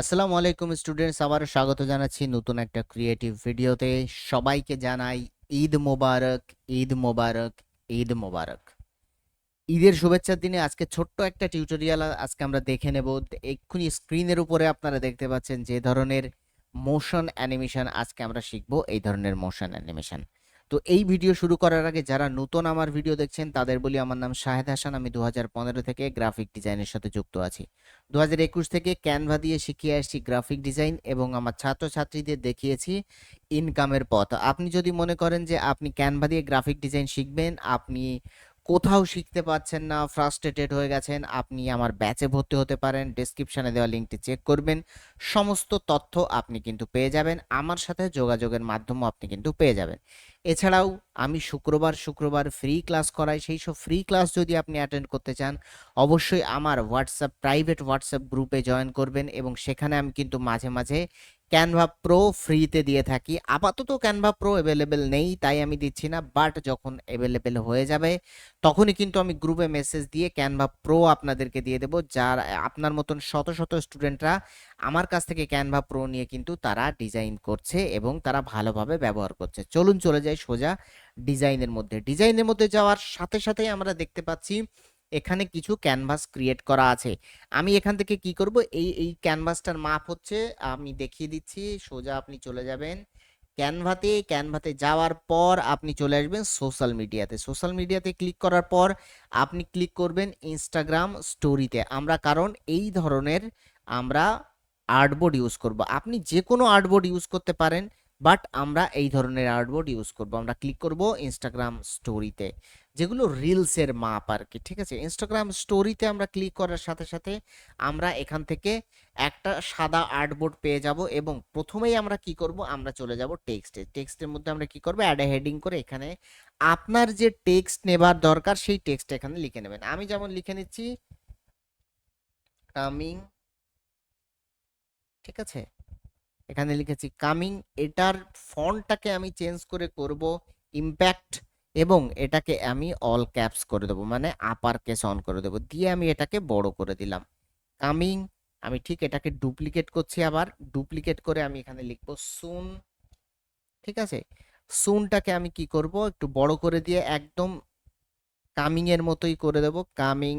আসসালামু আলাইকুম স্টুডেন্টস আবার স্বাগত জানাচ্ছি নতুন একটা ক্রিয়েটিভ ভিডিওতে সবাইকে জানাই ঈদ মোবারক ঈদ মোবারক ঈদ মোবারক। ঈদের শুভেচ্ছার দিনে আজকে ছোট্ট একটা টিউটোরিয়াল আজকে আমরা দেখে নেব। এক্ষুনি স্ক্রিনের উপরে আপনারা দেখতে পাচ্ছেন যে ধরনের মোশন অ্যানিমেশন আজকে আমরা শিখব। এই ধরনের মোশন অ্যানিমেশন তো এই ভিডিও শুরু করার আগে যারা নতুন আমার ভিডিও দেখছেন, তাদের বলি আমার নাম শাহেদ হাসান। আমি দু হাজার পনেরো থেকে গ্রাফিক ডিজাইনের সাথে যুক্ত আছি। দু একুশ থেকে ক্যানভা দিয়ে শিখিয়ে আসছি গ্রাফিক ডিজাইন এবং আমার ছাত্রছাত্রীদের দেখিয়েছি ইনকামের পথ। আপনি যদি মনে করেন যে আপনি ক্যানভা দিয়ে গ্রাফিক ডিজাইন শিখবেন, আপনি কোথাও শিখতে পাচ্ছেন না ফ্রাস্ট্রেটেড হয়ে গেছেন, আপনি আমার ব্যাচে ভর্তি হতে পারেন ডেসক্রিপশনে দেওয়া লিঙ্কটি চেক করবেন, সমস্ত তথ্য আপনি কিন্তু পেয়ে যাবেন, আমার সাথে যোগাযোগের মাধ্যমেও আপনি কিন্তু পেয়ে যাবেন। এছাড়াও আমি শুক্রবার শুক্রবার ফ্রি ক্লাস করাই, সেই সব ফ্রি ক্লাস যদি আপনি অ্যাটেন্ড করতে চান, অবশ্যই আমার হোয়াটসঅ্যাপ প্রাইভেট হোয়াটসঅ্যাপ গ্রুপে জয়েন করবেন এবং সেখানে আমি কিন্তু মাঝে মাঝে ক্যানভা প্রো ফ্রিতে দিয়ে থাকি। আপাতত ক্যানভা প্রো অ্যাভেলেবেল নেই, তাই আমি দিচ্ছি না বাট যখন অ্যাভেলেবেল হয়ে যাবে, তখনই কিন্তু আমি গ্রুপে মেসেজ দিয়ে ক্যানভা প্রো আপনাদেরকে দিয়ে দেবো, যার, আপনার মতন শত শত স্টুডেন্টরা আমার কাছ থেকে ক্যানভা প্রো নিয়ে কিন্তু তারা ডিজাইন করছে এবং তারা ভালোভাবে ব্যবহার করছে। চলুন চলে যাই সোজা ডিজাইনের মধ্যে। ডিজাইনের মধ্যে যাওয়ার সাথে সাথেই আমরা দেখতে পাচ্ছি এখানে কিছু ক্যানভাস ক্রিয়েট করা আছে। আমি এখান থেকে কি করব? এই এই ক্যানভাসটার মাপ হচ্ছে, আমি দেখিয়ে দিচ্ছি, সোজা আপনি চলে যাবেন। ক্যানভাতে ক্যানভাতে যাওয়ার পর আপনি চলে আসবেন সোশ্যাল মিডিয়াতে সোশ্যাল মিডিয়াতে ক্লিক করার পর আপনি ক্লিক করবেন ইনস্টাগ্রাম স্টোরিতে আমরা কারণ এই ধরনের আমরা আর্টবোর্ড ইউজ করব। আপনি যে কোনো আর্টবোর্ড ইউজ করতে পারেন বাট আমরা এই ধরনের আর্টবোর্ড ইউজ করব। আমরা ক্লিক করব ইনস্টাগ্রাম স্টোরিতে যেগুলো রিলসের মাপ আর কি ঠিক আছে? ইনস্টাগ্রাম স্টোরিতে আমরা ক্লিক করার সাথে সাথে আমরা এখান থেকে একটা সাদা আর্টবোর্ড পেয়ে যাব এবং প্রথমেই আমরা কি করব? আমরা চলে যাব টেক্সটে টেক্সটের মধ্যে আমরা কি করব? অ্যাড হেডিং করে এখানে আপনার যে টেক্সট নেবার দরকার সেই টেক্সট এখানে লিখে নেবেন। আমি যেমন লিখে নিচ্ছি কামিং ঠিক আছে? এখানে লিখেছি, কামিং এটার ফন্টটাকে আমি চেঞ্জ করে করব, ইম্প্যাক্ট, এবং এটাকে আমি অল ক্যাপস করে দেবো মানে আপার কেস অন করে দেবো। দিয়ে আমি এটাকে বড় করে দিলাম। কামিং, আমি ঠিক এটাকে ডুপ্লিকেট করছি আবার ডুপ্লিকেট করে আমি এখানে লিখব সুন। ঠিক আছে? সুনটাকে আমি কি করব? একটু বড় করে দিয়ে একদম কামিং এর মতোই করে দেব, কামিং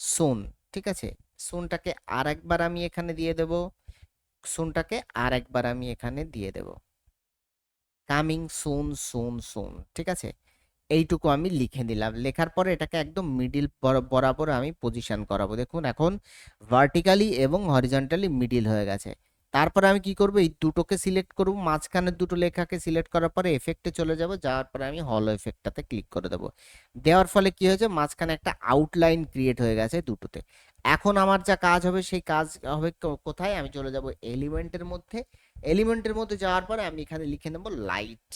সুন। ঠিক আছে? সুনটাকে আর একবার আমি এখানে দিয়ে দেব। সুনটাকে আর একবার আমি এখানে দিয়ে দেব। কামিং সুন সুন সুন ঠিক আছে? এইটুকু আমি লিখে দিলাম। লেখার পরে এটাকে একদম মিডিল বরাবর আমি পজিশন করাবো। দেখুন, এখন ভার্টিক্যালি এবং হরিজন্টালি মিডিল হয়ে গেছে। তারপরে আমি কি করব? এই দুটোকে সিলেক্ট করব। মাঝখানের দুটো লেখাকে সিলেক্ট করার পরে এফেক্টে চলে যাব। যাওয়ার পরে আমি হলো এফেক্টটাতে ক্লিক করে দেবো। দেওয়ার ফলে কি হয়েছে? মাঝখানে একটা আউটলাইন ক্রিয়েট হয়ে গেছে দুটোতে। এখন আমার যা কাজ হবে, সেই কাজ হবে কোথায়? আমি চলে যাব এলিমেন্টের মধ্যে। এলিমেন্টের মধ্যে যাওয়ার পরে আমি এখানে লিখে নেব লাইট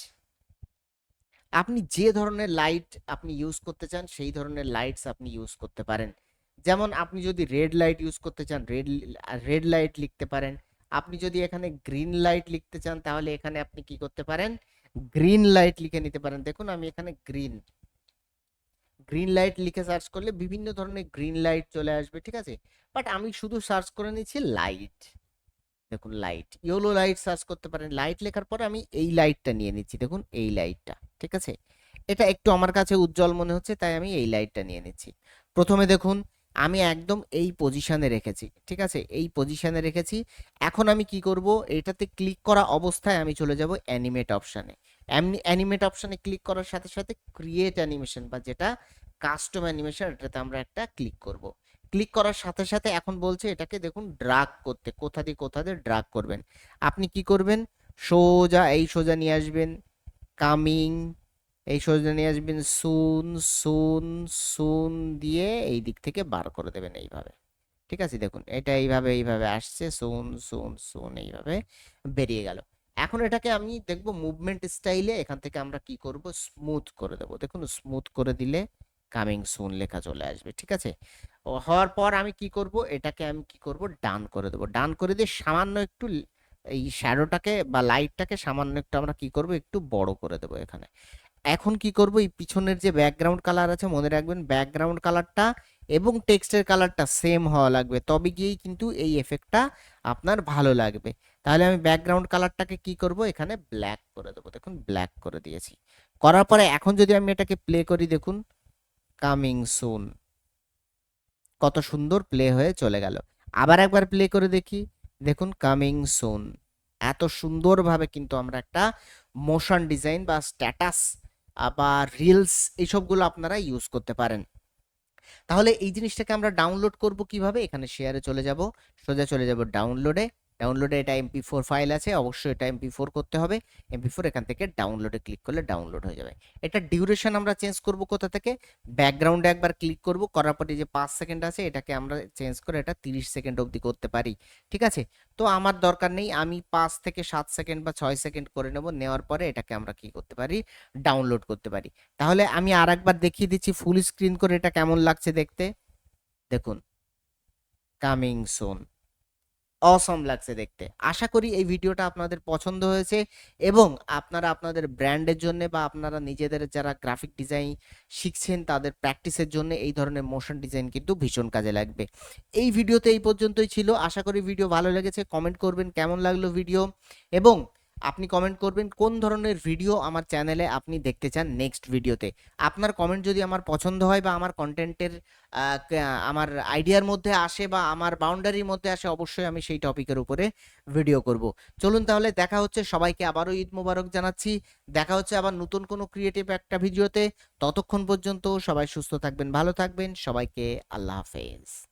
আপনি যে ধরনের লাইট আপনি ইউজ করতে চান, সেই ধরনের লাইটস আপনি ইউজ করতে পারেন। যেমন আপনি যদি রেড লাইট ইউজ করতে চান রেড রেড লাইট লিখতে পারেন। আপনি যদি এখানে গ্রিন লাইট লিখতে চান, তাহলে এখানে আপনি কি করতে পারেন? গ্রিন লাইট লিখে নিতে পারেন। দেখুন, আমি এখানে গ্রিন গ্রিন লাইট লিখে সার্চ করলে বিভিন্ন ধরনের গ্রিন লাইট চলে আসবে, ঠিক আছে? বাট আমি শুধু সার্চ করে নিচ্ছি লাইট দেখুন লাইট ইয়েলো লাইট সার্চ করতে পারেন। লাইট লেখার পরে আমি এই লাইটটা নিয়ে নিচ্ছি, দেখুন এই লাইটটা ঠিক আছে? এটা একটু আমার কাছে উজ্জ্বল মনে হচ্ছে, তাই আমি এই লাইটটা নিয়ে নিচ্ছি। প্রথমে দেখুন, আমি একদম এই পজিশনে রেখেছি, ঠিক আছে? এই পজিশনে রেখেছি। এখন আমি কি করব? এটাতে ক্লিক করা অবস্থায় আমি চলে যাব অ্যানিমেট অপশানে অ্যানিমেট অপশানে ক্লিক করার সাথে সাথে ক্রিয়েট অ্যানিমেশন বা যেটা কাস্টম অ্যানিমেশন এটাতে আমরা একটা ক্লিক করব। ক্লিক করার সাথে সাথে এখন বলছে এটাকে দেখুন ড্রাগ করতে, কোথা দিয়ে কোথা দিয়ে ড্রাগ করবেন। আপনি কি করবেন? সোজা এই সোজা নিয়ে আসবেন কামিং এই সোজা নিয়ে আসবেন সুন সুন সুন দিয়ে এই দিক থেকে বার করে দেবেন এইভাবে। ঠিক আছে? দেখুন, এটা এইভাবে এইভাবে আসছে সুন সুন সুন এইভাবে বেরিয়ে গেল। এখন এটাকে আমি দেখব মুভমেন্ট স্টাইলে এখান থেকে আমরা কি করব? স্মুথ করে দেব। দেখুন স্মুথ করে দিলে কামিং সুন লেখা চলে আসবে, ঠিক আছে? হওয়ার পর আমি কি করব? এটাকে আমি কি করব? ডান করে দেবো। ডান করে দিয়ে সামান্য একটু এই শ্যাডোটাকে বা লাইটটাকে সামান্য একটু আমরা কি করব? একটু বড় করে দেবো এখানে। এখন কি করব? এই পিছনের যে ব্যাকগ্রাউন্ড কালার আছে, মনে রাখবেন ব্যাকগ্রাউন্ড কালারটা এবং টেক্সটের কালারটা সেম হওয়া লাগবে। তবে গিয়েই কিন্তু এই এফেক্টটা আপনার ভালো লাগবে। তাহলে আমি ব্যাকগ্রাউন্ড কালারটাকে কি করব? এখানে ব্ল্যাক করে দেবো। দেখুন ব্ল্যাক করে দিয়েছি। করার পরে এখন যদি আমি এটাকে প্লে করি, দেখুন কামিং সুন কত সুন্দর প্লে হয়ে চলে গেল। আবার একবার প্লে করে দেখি। দেখুন কামিং সুন এত সুন্দরভাবে কিন্তু আমরা একটা মোশন ডিজাইন বা স্ট্যাটাস বা রিলস এইসবগুলো আপনারা ইউজ করতে পারেন। তাহলে এই জিনিসটাকে আমরা ডাউনলোড করব কীভাবে? এখানে শেয়ারে চলে যাব। সোজা চলে যাব ডাউনলোডে ডাউনলোডে এটা এমপি ফোর ফাইল আছে, অবশ্যই এটা এমপি ফোর করতে হবে। এমপি ফোর এখান থেকে ডাউনলোডে ক্লিক করলে ডাউনলোড হয়ে যাবে। এটা ডিউরেশন আমরা চেঞ্জ করব কোথা থেকে? ব্যাকগ্রাউন্ডে একবার ক্লিক করব, করার পরে যে পাঁচ সেকেন্ড আছে, এটাকে আমরা চেঞ্জ করে এটা তিরিশ সেকেন্ড অবধি করতে পারি। ঠিক আছে? তো আমার দরকার নেই, আমি পাঁচ থেকে সাত সেকেন্ড বা ছয় সেকেন্ড করে নেব, নেওয়ার পরে এটাকে আমরা কি করতে পারি? ডাউনলোড করতে পারি। তাহলে আমি আর একবার দেখিয়ে দিচ্ছি ফুল স্ক্রিন করে এটা কেমন লাগছে দেখতে। দেখুন কামিং সুন অসম লাগছে দেখতে। আশা করি এই ভিডিওটা আপনাদের পছন্দ হয়েছে এবং আপনারা আপনাদের ব্র্যান্ডের জন্য বা আপনারা নিজেদের যারা গ্রাফিক ডিজাইন শিখছেন তাদের প্র্যাকটিসের জন্য এই ধরনের মোশন ডিজাইন কিন্তু ভীষণ কাজে লাগবে। এই ভিডিওতে এই পর্যন্তই ছিল। আশা করি ভিডিও ভালো লেগেছে। কমেন্ট করবেন কেমন লাগল ভিডিও এবং আপনি কমেন্ট করবেন কোন ধরনের ভিডিও আমার চ্যানেলে আপনি দেখতে চান নেক্সট ভিডিওতে আপনার কমেন্ট যদি আমার পছন্দ হয় বা আমার কন্টেন্টের আমার আইডিয়ার মধ্যে আসে বা আমার বাউন্ডারির মধ্যে আসে, অবশ্যই আমি সেই টপিকের উপরে ভিডিও করব। চলুন তাহলে দেখা হচ্ছে, সবাইকে আবারও ঈদ মোবারক জানাচ্ছি। দেখা হচ্ছে আবার নতুন কোনো ক্রিয়েটিভ একটা ভিডিওতে ততক্ষণ পর্যন্ত সবাই সুস্থ থাকবেন, ভালো থাকবেন, সবাইকে আল্লাহ হাফেজ।